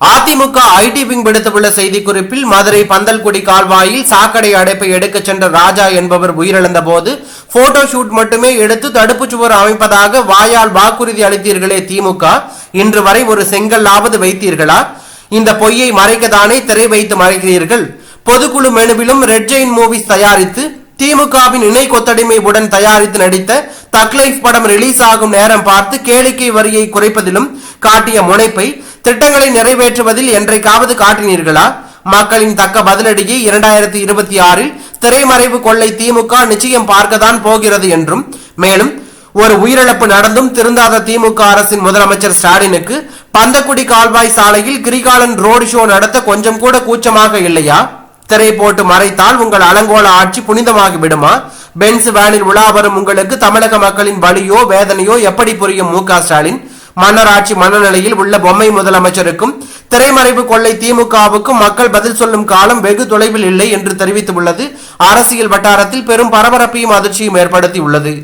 AIADMK IT wing விடுத்துள்ள செய்திக்குறிப்பில் மதுரை பந்தல்குடி கால்வாயில் சாக்கடை அடைப்பை எடுக்கச் சென்ற ராஜா என்பவர் உயிரிழந்த போது போட்டோ ஷூட் மட்டுமே எடுத்து தடுப்புச் சுவர் அமைப்பதாக வாயால் வாக்குறுதி அளித்தீர்களே திமுக. இன்று வரை ஒரு செங்கல்லாவது வைத்தீர்களா? இந்த பொய்யை மறைக்கத்தானே திரை வைத்து மறைக்கிறீர்கள்? பொதுக்குழு மெனுவிலும் ரெட் ஜெயின் மூவிஸ் தயாரித்து திமுகவின் இணை கொத்தடிமை உடன் தயாரித்து நடித்த தக்லைஃப் படம் ரிலீஸ் ஆகும் நேரம் பார்த்து கேளிக்கை வரியை குறைப்பதிலும் காட்டிய முனைப்பை திட்டங்களை நிறைவேற்றுவதில் என்றைக்காவது காட்டினீர்களா? மக்களின் தக்க பதிலடியை இரண்டாயிரத்தி இருபத்தி ஆறில் திரைமறைவு கொள்ளை திமுக நிச்சயம் பார்க்கத்தான் போகிறது என்றும் மேலும் ஒரு உயிரிழப்பு நடந்தும் திருந்தாத திமுக அரசின் முதலமைச்சர் ஸ்டாலினுக்கு பந்தக்குடி கால்வாய் சாலையில் கிரிகாலன் ரோடு ஷோ நடத்த கொஞ்சம் கூட கூச்சமாக இல்லையா? திரை போட்டு மறைத்தால் உங்கள் அலங்கோல ஆட்சி புனிதமாகி விடுமா பென்ஸ் வேனில் உலா வரும் உங்களுக்கு தமிழக மக்களின் வலியோ வேதனையோ எப்படி புரியும் மு க ஸ்டாலின்? மன்னராட்சி மனநிலையில் உள்ள பொம்மை முதலமைச்சருக்கும் திரைமறைவு கொள்ளை திமுகவுக்கும் மக்கள் பதில் சொல்லும் காலம் வெகு தொலைவில் இல்லை என்று தெரிவித்துள்ளது. அரசியல் வட்டாரத்தில் பெரும் பரபரப்பையும் அதிர்ச்சியும் ஏற்படுத்தியுள்ளது.